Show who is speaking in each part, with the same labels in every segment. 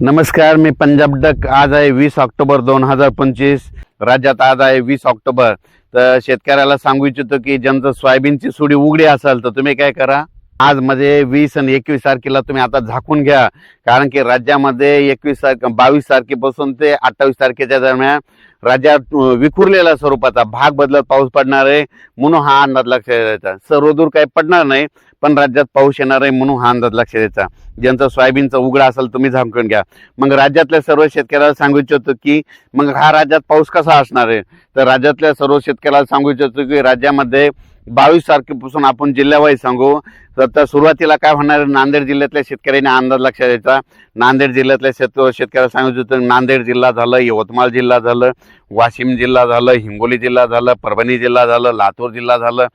Speaker 1: नमस्कार मी पंजाब डक. आज आहे वीस ऑक्टोबर दोन हजार पंचवीस. राज्यात आज आहे वीस ऑक्टोबर. तर शेतकऱ्याला सांगू इच्छितो की ज्यांचं सोयाबीनची सुडी उघडी असेल तर तुम्ही काय करा. आज मध्ये वीस आणि एकवीस तारखेला तुम्ही आता झाकून घ्या. कारण की राज्यामध्ये एकवीस तारखे बावीस तारखेपासून ते अठ्ठावीस तारखेच्या दरम्यान राज्यात विखुरलेला विखुरलेल्या स्वरूपाचा भाग बदलत पाऊस पडणार आहे म्हणून हा अंदाज लक्षात द्यायचा सर्वदूर काही पडणार नाही पण राज्यात पाऊस येणार आहे म्हणून हा अंदाज लक्षात द्यायचा ज्यांचं सोयाबीनचं उघडा असेल तुम्ही झाकून घ्या. मग राज्यातल्या सर्व शेतकऱ्याला सांगू इच्छितो की मग हा राज्यात पाऊस कसा असणार आहे? तर राज्यातल्या सर्व शेतकऱ्याला सांगू इच्छितो की राज्यामध्ये बावीस तारखेपासून आपण जिल्ह्यावाईज सांगू. तर सुरुवातीला काय होणार नांदेड जिल्ह्यातल्या शेतकऱ्यांनी अंदाज लक्षात द्यायचा नांदेड जिल्ह्यातल्या शेत शेतकऱ्याला सांगितलं होतं नांदेड जिल्हा झालं यवतमाळ जिल्हा झालं वाशिम जिल्हा झालं हिंगोली जिल्हा झालं परभणी जिल्हा झालं लातूर जिल्हा झालं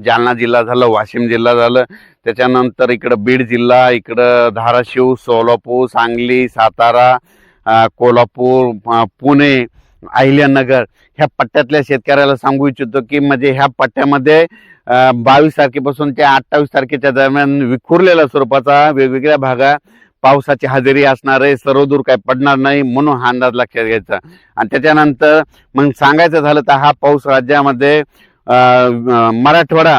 Speaker 1: जालना जिल्हा झालं वाशिम जिल्हा झालं. त्याच्यानंतर इकडं बीड जिल्हा इकडं धाराशिव सोलापूर सांगली सातारा कोल्हापूर पुणे अहिल्यानगर ह्या पट्ट्यातल्या शेतकऱ्याला सांगू इच्छितो की म्हणजे ह्या पट्ट्यामध्ये बावीस तारखेपासून ते अठ्ठावीस तारखेच्या दरम्यान विखुरलेल्या स्वरूपाचा वेगवेगळ्या भागा पावसाची हजेरी असणार आहे सर्वदूर काय पडणार नाही म्हणून हा अंदाज लक्षात घ्यायचा. आणि त्याच्यानंतर मग सांगायचं झालं तर हा पाऊस राज्यामध्ये मराठवाडा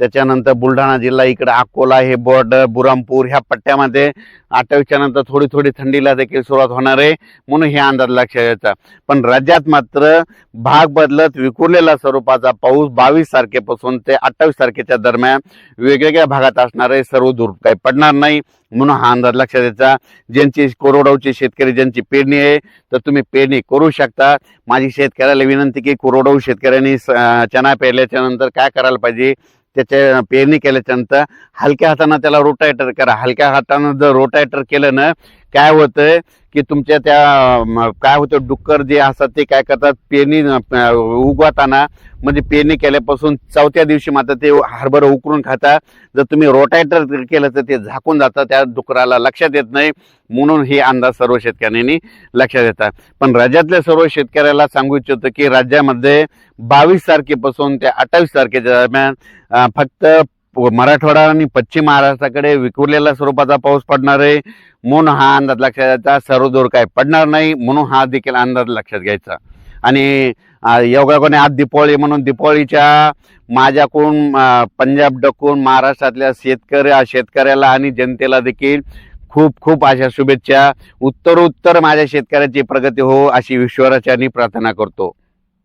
Speaker 1: त्याच्यानंतर बुलढाणा जिल्हा इकडं अकोला हे बॉर्डर बुरामपूर ह्या पट्ट्यामध्ये अठ्ठावीसच्या नंतर थोडी थोडी थंडीला देखील सुरुवात होणार आहे म्हणून हे अंदाज लक्षात घ्यायचा पण राज्यात मात्र भाग बदलत विखुरलेला स्वरूपाचा पाऊस बावीस तारखेपासून ते अठ्ठावीस तारखेच्या दरम्यान वेगवेगळ्या भागात असणार आहे. सर्व दूर काही पडणार नाही म्हणून हा अंदाज लक्षात द्यायचा ज्यांची कोरोडावची शेतकरी ज्यांची पेरणी आहे तर तुम्ही पेरणी करू शकता. माझी शेतकऱ्याला विनंती की कोरोडाऊ शेतकऱ्यांनी स- चणा पेरल्याच्या नंतर काय करायला पाहिजे? त्याच्या पेरणी केल्याच्यानंतर हलक्या हातानं त्याला रोटायटर करा. हलक्या हातानं जर रोटायटर केलं ना काय होतंय की तुमच्या त्या काय होतं डुक्कर जे असतात ते काय करतात पेरणी उगवताना म्हणजे पेरणी केल्यापासून चौथ्या दिवशी मात्र ते हरभर उकरून खातात. जर तुम्ही रोटायटर केलं तर ते झाकून जातं त्या डुकराला लक्षात येत नाही. म्हणून हे अंदाज सर्व शेतकऱ्यांनी लक्षात येतात पण राज्यातल्या सर्व शेतकऱ्याला सांगू इच्छितो की राज्यामध्ये बावीस तारखेपासून ते अठ्ठावीस तारखेच्या दरम्यान फक्त मराठवाडा आणि पश्चिम महाराष्ट्राकडे विखुरलेल्या स्वरूपाचा पाऊस पडणार आहे. म्हणून हा अंदाज लक्षात घ्यायचा. सर्वदूर काय पडणार नाही म्हणून हा देखील अंदाज लक्षात घ्यायचा. आणि एवढ्या कोणी आज दीपावळी म्हणून दीपावळीच्या माझ्याकडून पंजाब डकून महाराष्ट्रातल्या शेतकरी शेतकऱ्याला आणि जनतेला देखील खूप खूप अशा शुभेच्छा. उत्तरोत्तर माझ्या शेतकऱ्याची प्रगती हो अशी ईश्वराच्या प्रार्थना करतो.